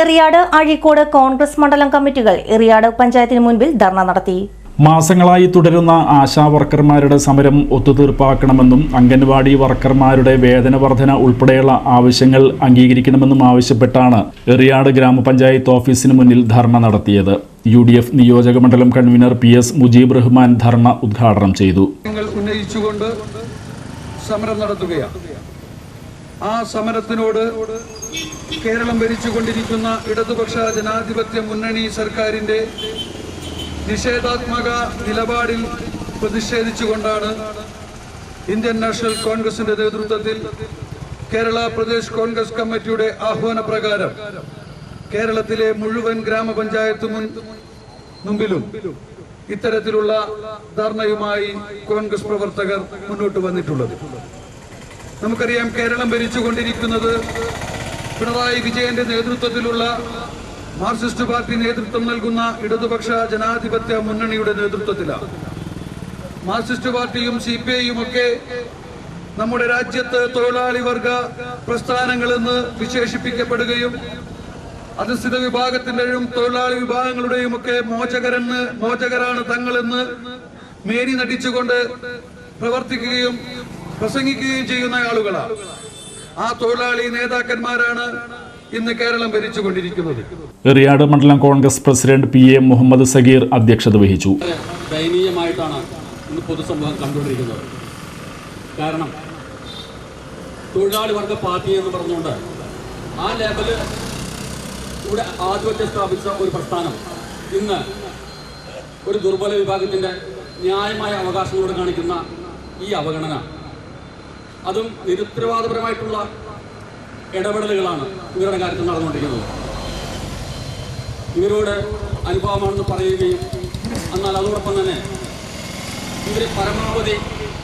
എറിയാട് അഴീക്കോട് കോൺഗ്രസ് മണ്ഡലം കമ്മിറ്റികൾ എറിയാട് പഞ്ചായത്തിന് മുൻപിൽ ധർണ നടത്തി. മാസങ്ങളായി തുടരുന്ന ആശാവർക്കർമാരുടെ സമരം ഒത്തുതീർപ്പാക്കണമെന്നും അംഗൻവാടി വർക്കർമാരുടെ വേതന വർധന ഉൾപ്പെടെയുള്ള ആവശ്യങ്ങൾ അംഗീകരിക്കണമെന്നും ആവശ്യപ്പെട്ടാണ് എറിയാട് ഗ്രാമപഞ്ചായത്ത് ഓഫീസിന് മുന്നിൽ ധർണ നടത്തിയത്. യു ഡി എഫ് നിയോജക മണ്ഡലം convenor P S Mujeeb Rahman dharna ഉദ്ഘാടനം ചെയ്തു. ഉന്നയിച്ചുകൊണ്ട് സമരം നടത്തുകയാണ്. ആ സമരത്തിനോട് കേരളം ഭരിച്ചുകൊണ്ടിരിക്കുന്ന ഇടതുപക്ഷ ജനാധിപത്യ മുന്നണി സർക്കാരിന്റെ നിഷേധാത്മക നിലപാടിൽ പ്രതിഷേധിച്ചുകൊണ്ടാണ് ഇന്ത്യൻ നാഷണൽ കോൺഗ്രസിന്റെ നേതൃത്വത്തിൽ കേരള പ്രദേശ് കോൺഗ്രസ് കമ്മിറ്റിയുടെ ആഹ്വാന പ്രകാരം കേരളത്തിലെ മുഴുവൻ ഗ്രാമപഞ്ചായത്ത് മുൻ മുമ്പിലും ഇത്തരത്തിലുള്ള ധർണയുമായി കോൺഗ്രസ് പ്രവർത്തകർ മുന്നോട്ട് വന്നിട്ടുള്ളത്. നമുക്കറിയാം കേരളം ഭരിച്ചുകൊണ്ടിരിക്കുന്നത് പിണറായി വിജയന്റെ നേതൃത്വത്തിലുള്ള മാർക്സിസ്റ്റ് പാർട്ടി നേതൃത്വം നൽകുന്ന ഇടതുപക്ഷ ജനാധിപത്യ മുന്നണിയുടെ നേതൃത്വത്തിലാണ്. മാർക്സിസ്റ്റ് പാർട്ടിയും സി പി ഐയും ഒക്കെ നമ്മുടെ രാജ്യത്ത് തൊഴിലാളി വർഗ പ്രസ്ഥാനങ്ങളെന്ന് വിശേഷിപ്പിക്കപ്പെടുകയും അധിസ്ഥിത വിഭാഗത്തിന്റെയും തൊഴിലാളി വിഭാഗങ്ങളുടെയും ഒക്കെ മോചകരെന്ന് മോചകരാണ് തങ്ങളെന്ന് മേരി നടിച്ചുകൊണ്ട് പ്രവർത്തിക്കുകയും പ്രസംഗിക്കുകയും ചെയ്യുന്ന ആളുകളാണ് ആ തൊഴിലാളി നേതാക്കന്മാരാണ് ഇന്ന് കേരളം ഭരിച്ചുകൊണ്ടിരിക്കുന്നത്. എറിയാട് മണ്ഡലം Congress president P A Muhammad Sageer അധ്യക്ഷത വഹിച്ചു. ദയനീയമായിട്ടാണ് ഇന്ന് പൊതുസമൂഹം കണ്ടുകൊണ്ടിരിക്കുന്നത്. കാരണം തൊഴിലാളി വർഗ പാർട്ടി എന്ന് പറഞ്ഞുകൊണ്ട് ആ ലേബൽ ഇവിടെ ആധിപത്യം സ്ഥാപിച്ച ഒരു പ്രസ്ഥാനം ഇന്ന് ഒരു ദുർബല വിഭാഗത്തിന്റെ ന്യായമായ അവകാശങ്ങളോട് കാണിക്കുന്ന ഈ അവഗണന. അതും നിരുത്തരവാദപരമായിട്ടുള്ള ഇടപെടലുകളാണ് ഇവരുടെ കാര്യത്തിൽ നടന്നുകൊണ്ടിരിക്കുന്നത്. ഇവരോട് അനുഭവമാണെന്ന് പറയുകയും എന്നാൽ അതോടൊപ്പം തന്നെ ഇവരെ പരമാവധി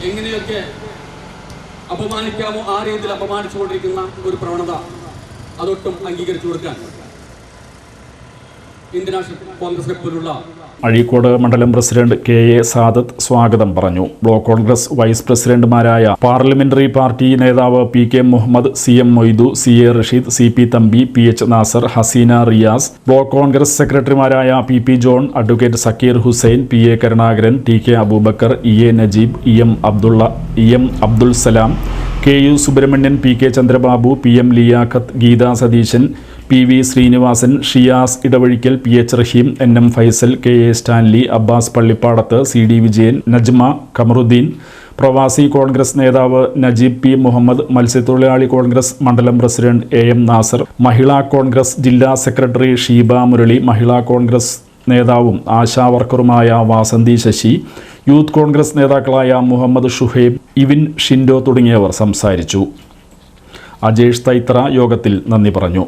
എങ്ങനെയൊക്കെ അപമാനിക്കാമോ ആ രീതിയിൽ അപമാനിച്ചുകൊണ്ടിരിക്കുന്ന ഒരു പ്രവണത അതൊട്ടും അംഗീകരിച്ചു കൊടുക്കാൻ ഇന്ത്യൻ നാഷണൽ കോൺഗ്രസിനെ പോലുള്ള അഴീക്കോട് മണ്ഡലം പ്രസിഡന്റ് കെ എ സാദത്ത് സ്വാഗതം പറഞ്ഞു. ബ്ലോക്ക് കോൺഗ്രസ് വൈസ് പ്രസിഡന്റുമാരായ പാർലമെന്ററി പാർട്ടി നേതാവ് P K Muhammad C M Moidu C A Rasheed C P Thampi P H Nasar Haseena Riyas block Congress സെക്രട്ടറിമാരായ P P John advocate Zakir Hussain P A Karunakaran T K Abubakar E A Najeeb E M Abdulla E M Abdul Salam K U Subrahmanian P K Chandrababu P M Liyakath Geetha Satheesan P V Srinivasan Shiyas Edavazhikkal P H Rahim N M Faisal K A Stanley Abbas Pallippadath C D Vijayan Najma Kamaruddin പ്രവാസി Congress നേതാവ് Najeeb P Muhammad മത്സ്യത്തൊഴിലാളി Congress മണ്ഡലം president A M Nasar Mahila Congress ജില്ലാ secretary Sheeba Murali Mahila Congress നേതാവും ആശാ ആശാവർക്കറുമായ Vasanthi Sasi youth Congress നേതാക്കളായ മുഹമ്മദ് ഷുഹൈബ് ഇവിൻ ഷിൻഡോ തുടങ്ങിയവർ സംസാരിച്ചു. അജേഷ് തൈത്ര യോഗത്തിൽ നന്ദി പറഞ്ഞു.